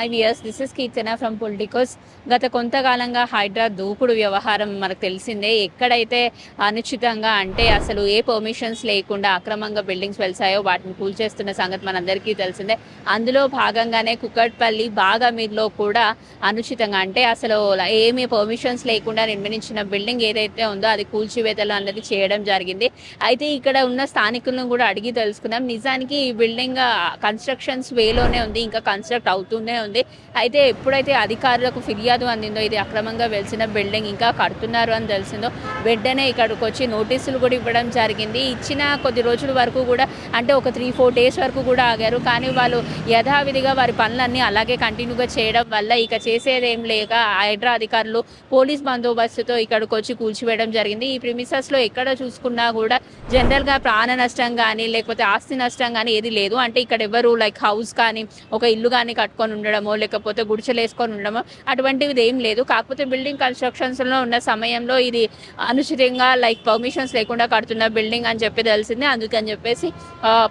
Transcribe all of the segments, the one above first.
Five years this is Keerthana from Politicos గత కొంతకాలంగా హైడ్రా దూకుడు వ్యవహారం మనకు తెలిసిందే. ఎక్కడైతే అనుచితంగా అంటే అసలు ఏ పర్మిషన్స్ లేకుండా అక్రమంగా బిల్డింగ్స్ వెలిసాయో వాటిని కూల్చేస్తున్న సంగతి మనందరికీ తెలిసిందే. అందులో భాగంగానే కుక్కట్పల్లి బాగా కూడా అనుచితంగా అంటే అసలు ఏమీ పర్మిషన్స్ లేకుండా నిర్మించిన బిల్డింగ్ ఏదైతే ఉందో అది కూల్చివేతలు అన్నది చేయడం జరిగింది. అయితే ఇక్కడ ఉన్న స్థానికులను కూడా అడిగి తెలుసుకున్నాం నిజానికి ఈ బిల్డింగ్ కన్స్ట్రక్షన్స్ వేలోనే ఉంది. ఇంకా కన్స్ట్రక్ట్ అవుతూనే ఉంది. అయితే ఎప్పుడైతే అధికారులకు ఫిర్యాదు అందిందో ఇది అక్రమంగా వెలిసిన బిల్డింగ్ ఇంకా కడుతున్నారు అని తెలిసిందో వెంటనే ఇక్కడికి వచ్చి నోటీసులు కూడా ఇవ్వడం జరిగింది. ఇచ్చిన కొద్ది రోజుల వరకు కూడా అంటే ఒక త్రీ ఫోర్ డేస్ వరకు కూడా ఆగారు. కానీ వాళ్ళు యథావిధిగా వారి పనులన్నీ అలాగే కంటిన్యూగా చేయడం వల్ల ఇక చేసేదేం లేక హైడ్రా అధికారులు పోలీస్ బందోబస్తుతో ఇక్కడికి వచ్చి కూల్చివేయడం జరిగింది. ఈ ప్రిమిసెస్లో ఎక్కడ చూసుకున్నా కూడా జనరల్గా ప్రాణ నష్టం కానీ లేకపోతే ఆస్తి నష్టం కానీ ఏది లేదు. అంటే ఇక్కడ ఎవరు లైక్ హౌస్ కానీ ఒక ఇల్లు కానీ కట్టుకొని ఉండడం ఉండడమో లేకపోతే గుడిచెలు వేసుకొని ఉండడమో అటువంటిది ఏం లేదు. కాకపోతే బిల్డింగ్ కన్స్ట్రక్షన్స్లో ఉన్న సమయంలో ఇది అనుచితంగా లైక్ పర్మిషన్స్ లేకుండా కడుతున్న బిల్డింగ్ అని చెప్పి తెలిసింది. అందుకని చెప్పేసి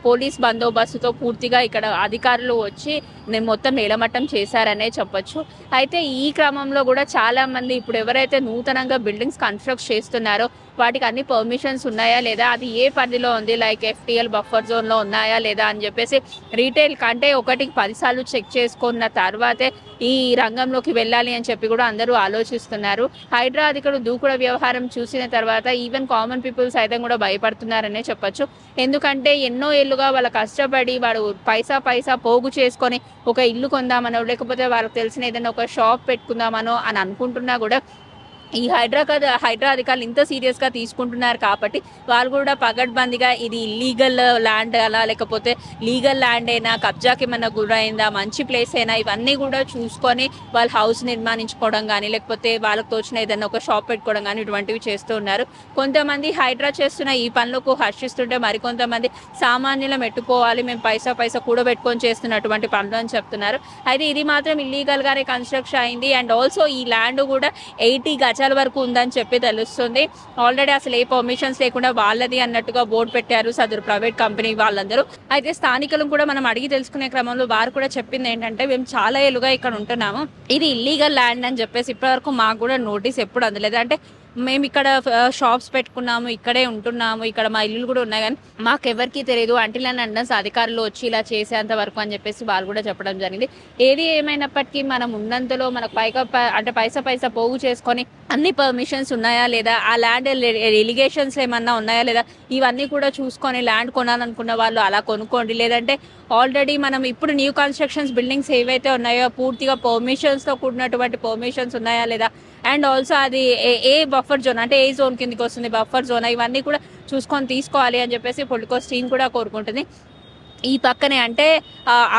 పోలీస్ బందోబస్తుతో పూర్తిగా ఇక్కడ అధికారులు వచ్చి నేను మొత్తం నేలమట్టం చేశారనే చెప్పొచ్చు. అయితే ఈ క్రమంలో కూడా చాలా మంది ఇప్పుడు ఎవరైతే నూతనంగా బిల్డింగ్స్ కన్స్ట్రక్ట్ చేస్తున్నారో వాటికి అన్ని పర్మిషన్స్ ఉన్నాయా లేదా అది ఏ పరిధిలో ఉంది? లైక్ ఎఫ్టీఎల్ బఫర్ జోన్లో ఉన్నాయా లేదా అని చెప్పేసి రీటైల్ కంటే ఒకటికి పదిసార్లు చెక్ చేసుకున్న తర్వాతే ఈ రంగంలోకి వెళ్ళాలి అని చెప్పి కూడా అందరూ ఆలోచిస్తున్నారు. హైడ్రా అధికారులు దూకుడు వ్యవహారం చూసిన తర్వాత ఈవెన్ కామన్ పీపుల్ సైతం కూడా భయపడుతున్నారనే చెప్పొచ్చు. ఎందుకంటే ఎన్నో ఏళ్ళుగా వాళ్ళ కష్టపడి వాడు పైసా పైసా పోగు చేసుకొని ఒక ఇల్లు కొందామనో లేకపోతే వాళ్ళకి తెలిసిన ఏదైనా ఒక షాప్ పెట్టుకుందామనో అని అనుకుంటున్నా కూడా ఈ హైడ్రా హైదరా హైడ్రా అధికారులు ఇంత సీరియస్గా తీసుకుంటున్నారు కాబట్టి వాళ్ళు కూడా పగడ్బందీగా ఇది ఇల్లీగల్ ల్యాండ్ అలా లేకపోతే లీగల్ ల్యాండ్ అయినా కబ్జాకి ఏమైనా గురైందా మంచి ప్లేస్ అయినా ఇవన్నీ కూడా చూసుకొని వాళ్ళు హౌస్ నిర్మాణించుకోవడం కానీ లేకపోతే వాళ్ళకి తోచిన ఏదైనా ఒక షాప్ పెట్టుకోవడం కానీ ఇటువంటివి చేస్తూ ఉన్నారు. కొంతమంది హైడ్రా చేస్తున్న ఈ పనులకు హర్షిస్తుంటే మరికొంతమంది సామాన్యులం మెట్టుకోవాలి మేము పైసా పైసా కూడబెట్టుకొని చేస్తున్నటువంటి పనులు అని చెప్తున్నారు. అయితే ఇది మాత్రం ఇల్లీగల్గానే కన్స్ట్రక్షన్ అయింది. అండ్ ఆల్సో ఈ ల్యాండ్ కూడా ఎయిటీ గజాల వరకు ఉందని చెప్పి తెలుస్తుంది. ఆల్రెడీ అసలు ఏ పర్మిషన్స్ లేకుండా వాళ్ళది అన్నట్టుగా బోర్డు పెట్టారు సదరు ప్రైవేట్ కంపెనీ వాళ్ళందరూ. అయితే స్థానికులను కూడా మనం అడిగి తెలుసుకునే క్రమంలో వారు కూడా చెప్పింది ఏంటంటే మేము చాలా ఏళ్ళుగా ఇక్కడ ఉంటున్నాము. ఇది ఇల్లీగల్ ల్యాండ్ అని చెప్పేసి ఇప్పటివరకు మాకు కూడా నోటీస్ ఎప్పుడు అందలేదు. అంటే మేము ఇక్కడ షాప్స్ పెట్టుకున్నాము ఇక్కడే ఉంటున్నాము ఇక్కడ మా ఇల్లులు కూడా ఉన్నాయి కానీ మాకు ఎవరికీ తెలియదు. అంటిల్ అని అండన్స్ అధికారులు వచ్చి ఇలా చేసేంత వరకు అని చెప్పేసి వాళ్ళు కూడా చెప్పడం జరిగింది. ఏది ఏమైనప్పటికీ మనం ఉన్నంతలో మనకు పైగా ప- అంటే పైసా పైసా పోగు చేసుకొని అన్ని పర్మిషన్స్ ఉన్నాయా లేదా? ఆ ల్యాండ్ ఎలిగేషన్స్ ఏమన్నా ఉన్నాయా లేదా? ఇవన్నీ కూడా చూసుకొని ల్యాండ్ కొనాలనుకున్న వాళ్ళు అలా కొనుక్కోండి. లేదంటే ఆల్రెడీ మనం ఇప్పుడు న్యూ కన్స్ట్రక్షన్స్ బిల్డింగ్స్ ఏవైతే ఉన్నాయో పూర్తిగా పర్మిషన్స్తో కూడినటువంటి పర్మిషన్స్ ఉన్నాయా లేదా? అండ్ ఆల్సో అది ఏ- ఏ బఫర్ జోన్ అంటే ఏ జోన్ కిందకి వస్తుంది బఫర్ జోన్ ఇవన్నీ కూడా చూసుకొని తీసుకోవాలి అని చెప్పేసి పొలిటికల్స్ టీం కూడా కోరుకుంటుంది. ఈ పక్కనే అంటే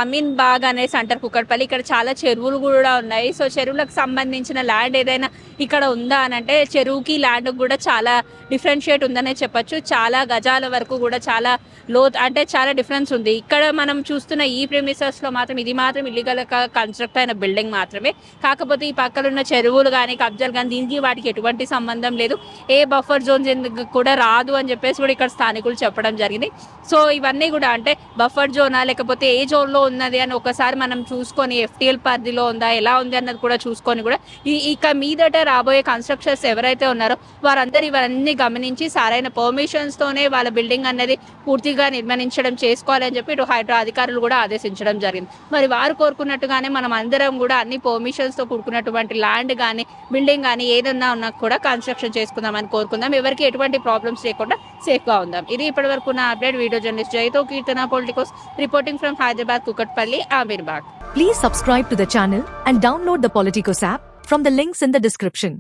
అమీన్ బాగ్ అనేసి అంటారు కుక్కడపల్లి. ఇక్కడ చాలా చెరువులు కూడా ఉన్నాయి. సో చెరువులకు సంబంధించిన ల్యాండ్ ఏదైనా ఇక్కడ ఉందా అని అంటే చెరువుకి ల్యాండ్ కూడా చాలా డిఫరెన్షియేట్ ఉందనే చెప్పొచ్చు. చాలా గజాల వరకు కూడా చాలా లో అంటే చాలా డిఫరెన్స్ ఉంది. ఇక్కడ మనం చూస్తున్న ఈ ప్రెమిసెస్లో మాత్రం ఇది మాత్రం ఇల్లీగల్ కన్స్ట్రక్ట్ అయిన బిల్డింగ్ మాత్రమే. కాకపోతే ఈ పక్కన ఉన్న చెరువులు కానీ కబ్జాలు కానీ దీనికి వాటికి ఎటువంటి సంబంధం లేదు. ఏ బఫర్ జోన్స్ కూడా రాదు అని చెప్పేసి కూడా ఇక్కడ స్థానికులు చెప్పడం జరిగింది. సో ఇవన్నీ కూడా అంటే బఫర్ జోనా లేకపోతే ఏ జోన్లో ఉన్నది అని ఒకసారి మనం చూసుకొని ఎఫ్టీఎల్ పరిధిలో ఉందా ఎలా ఉంది అన్నది కూడా చూసుకొని కూడా ఈ ఇక మీదట రాబోయే కన్స్ట్రక్షన్స్ ఎవరైతే ఉన్నారో వారందరూ ఇవన్నీ గమనించి సరైన పర్మిషన్స్ తోనే వాళ్ళ బిల్డింగ్ అనేది పూర్తిగా నిర్మించడం చేసుకోవాలని చెప్పి ఇటు హైడ్రా అధికారులు కూడా ఆదేశించడం జరిగింది. మరి వారు కోరుకున్నట్టుగానే మనం అందరం కూడా అన్ని పర్మిషన్స్తో కూడుకున్నటువంటి ల్యాండ్ కానీ బిల్డింగ్ కానీ ఏదన్నా ఉన్నా కూడా కన్స్ట్రక్షన్ చేసుకుందామని కోరుకుందాం. ఎవరికి ఎటువంటి ప్రాబ్లమ్స్ లేకుండా సేఫ్గా ఉందాం. ఇది ఇప్పటివరకు నా update video journalist జైతో Keerthana Reporting from Hyderabad, Kukatpalli, Please subscribe to the channel and download the Politicos app from the links in the description.